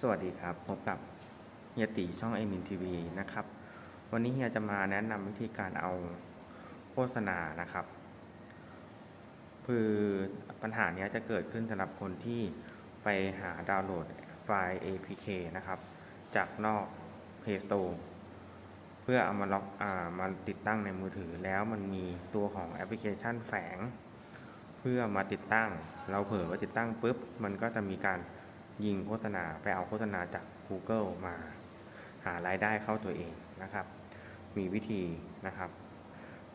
สวัสดีครับ พบกับเฮียตีช่องไอมินทีวีนะครับ วันนี้เฮียจะมาแนะนำวิธีการเอาโฆษณานะครับ คือปัญหาเนี้ยจะเกิดขึ้นสำหรับคนที่ไปหาดาวน์โหลดไฟล์ APK นะครับ จากนอก Play Store เพื่อเอามาล็อกอ่ามาติดตั้งในมือถือแล้วมันมีตัวของแอปพลิเคชันแฝงเพื่อมาติดตั้ง เราเผลอว่าติดตั้งปุ๊บ มันก็จะมีการ ยิงโฆษณาไปเอาโฆษณาจาก Google มาหารายได้เข้าตัวเองนะครับ มีวิธีนะครับ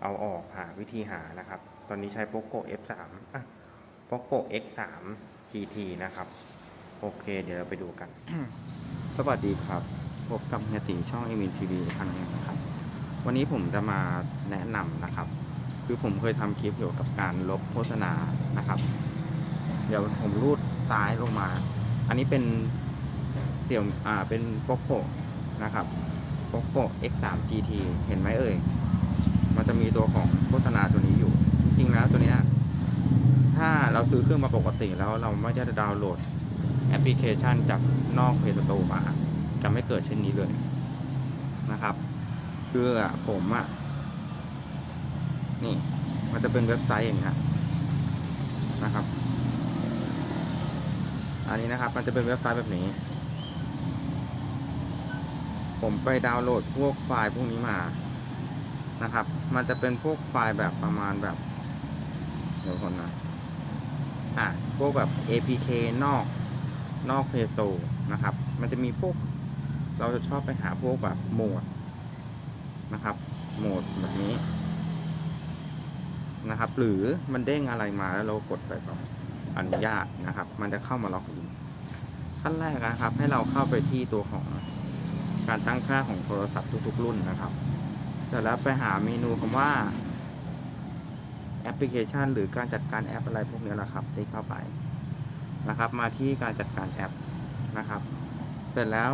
เอาออกหาวิธีหานะครับ ตอนนี้ใช้ POCO F3 อะ POCO X3 GT นะครับ โอเค เดี๋ยวเราไปดูกัน สวัสดีครับพบกับเฮียตีช่องเอมินทีวีครั้งนึงนะครับ วันนี้ผมจะมาแนะนำนะครับ คือผมเคยทำคลิปเกี่ยวกับการลบโฆษณานะครับ เดี๋ยวผมรูดซ้ายลงมา อันนี้เป็นเสี่ยวอ่าเป็นโปโกนะครับ POCO X3 GT เห็นไหมเอ่ย มันจะมีตัวของโฆษณาตัวนี้อยู่ จริงๆแล้วตัวเนี้ยถ้าเราซื้อเครื่องมาปกติแล้วเราไม่ได้ดาวน์โหลดแอปพลิเคชันจากนอก Play Store มา จะไม่เกิดเช่นนี้เลยนะครับคือผมอะนี่ มันจะเป็นเว็บไซต์อย่างนี้ยนะครับ อันนี้นะครับ มันจะเป็นเว็บไซต์แบบนี้ ผมไปดาวน์โหลดพวกไฟล์พวกนี้มานะครับ มันจะเป็นพวกไฟล์แบบประมาณแบบ เดี๋ยวคนนะอะพวกแบบ APK นอกนอก Play Store นะครับ มันจะมีพวก เราจะชอบไปหาพวกแบบโหมดนะครับ โหมดแบบนี้นะครับ หรือมันเด้งอะไรมาแล้วเรากดไปแบบ อนุญาตนะครับ มันจะเข้ามาล็อกอินขั้นแรกนะครับ ให้เราเข้าไปที่ตัวของการตั้งค่าของโทรศัพท์ทุกๆ รุ่นนะครับเสร็จแล้วไปหาเมนูคำว่าแอปพลิเคชัน หรือการจัดการแอปอะไรพวกนี้แหละครับติ๊กเข้าไปนะครับ มาที่การจัดการแอปนะครับ เสร็จแล้ว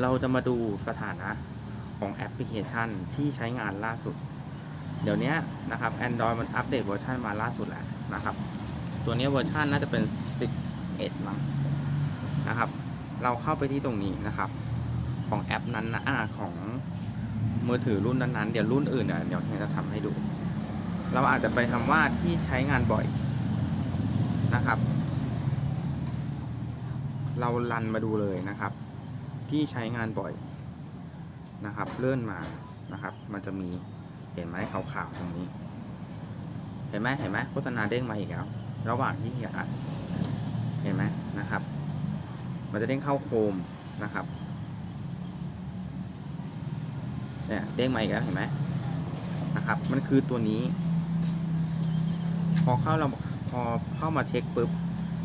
เราจะมาดูสถานะของแอปพลิเคชันที่ใช้งานล่าสุด เดี๋ยวนี้นะครับ Android มันอัปเดตเวอร์ชันมาล่าสุดแล้วนะครับ ตัวนี้เวอร์ชันน่าจะเป็น 11มั้งนะครับ เราเข้าไปที่ตรงนี้นะครับ ของแอปนั้นนะอ่าของมือถือรุ่นนั้นๆ เดี๋ยวรุ่นอื่นเนี่ยเดี๋ยวเฮียจะทำให้ดู เราอาจจะไปคำว่าที่ใช้งานบ่อยนะครับ เราลันมาดูเลยนะครับ ที่ใช้งานบ่อยนะครับ เลื่อนมานะครับ มันจะมีเห็นไหมขาวๆตรงนี้ เห็นไหมเห็นไหมโฆษณาเด้งมาอีกแล้ว ระหว่างที่เหียอัดเห็นไหมนะครับ มันจะเด้งเข้าโคมนะครับเนี่ยเด้งมาอีกแล้วเห็นไหมนะครับ มันคือตัวนี้ พอเข้าเราพอเข้ามาเช็คปุ๊บ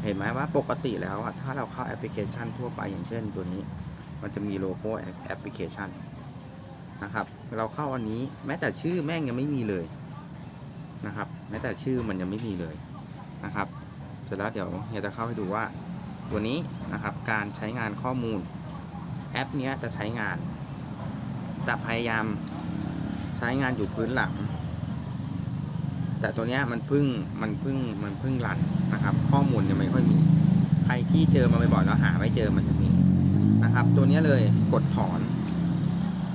เห็นไหมว่าปกติแล้วอะถ้าเราเข้าแอปพลิเคชันทั่วไปอย่างเช่นตัวนี้ มันจะมีโลโก้แอปพลิเคชันนะครับ เราเข้าอันนี้แม้แต่ชื่อแม่งยังไม่มีเลยนะครับ แม้แต่ชื่อมันยังไม่มีเลย นะครับ เสร็จแล้วเดี๋ยวเฮียจะเข้าให้ดูว่าตัวนี้นะครับการใช้งานข้อมูลแอปนี้จะใช้งานจะพยายามใช้งานอยู่พื้นหลัง แต่ตัวนี้มันพึ่งมันพึ่งมันพึ่งรันนะครับ ข้อมูลยังไม่ค่อยมี ใครที่เจอมาบ่อยๆแล้วหาไม่เจอมันจะมีนะครับ ตัวนี้เลยกดถอน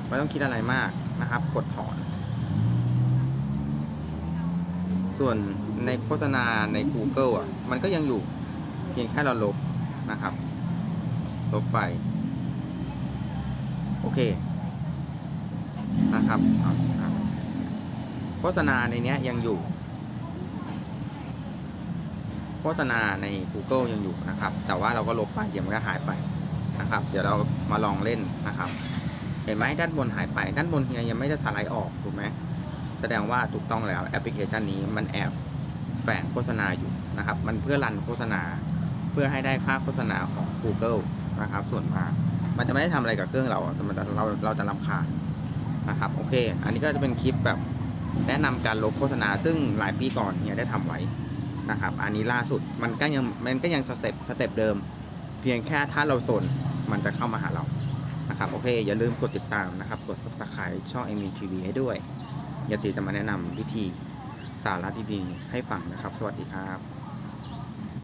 ไม่ต้องคิดอะไรมากนะครับ กดถอน ส่วนในโฆษณาใน Google อะ มันก็ยังอยู่เพียงแค่เราลบนะครับ ลบไป โอเค นะครับ โฆษณาในนี้ยยังอยู่ โฆษณาใน Google ยังอยู่นะครับ แต่ว่าเราก็ลบไปเดี๋ยวมันก็หายไปนะครับ เดี๋ยวเรามาลองเล่นนะครับ เห็นไหมด้านบนหายไป ด้านบนเฮียยังไม่ได้สไลด์ออกถูกไหม แสดงว่าถูกต้องแล้วแอปพลิเคชันนี้มันแอบแฝงโฆษณาอยู่นะครับ มันเพื่อรันโฆษณา เพื่อให้ได้ค่าโฆษณาของ Google นะครับ ส่วนมากมันจะไม่ได้ทำอะไรกับเครื่องเราแต่มันเราเราจะรำคาญนะครับโอเค อันนี้ก็จะเป็นคลิปแบบแนะนำการลบโฆษณาซึ่งหลายปีก่อนเฮียได้ทำไว้นะครับ อันนี้ล่าสุดมันก็ยังมันก็ยังสเต็ปสเต็ปเดิม เพียงแค่ถ้าเราสนมันจะเข้ามาหาเรานะครับโอเค อย่าลืมกดติดตามนะครับ กด subscribe ช่อง m อ TV ให้ด้วย ยาติจะมาแนะนำวิธีสาระดีๆให้ฟังนะครับ สวัสดีครับ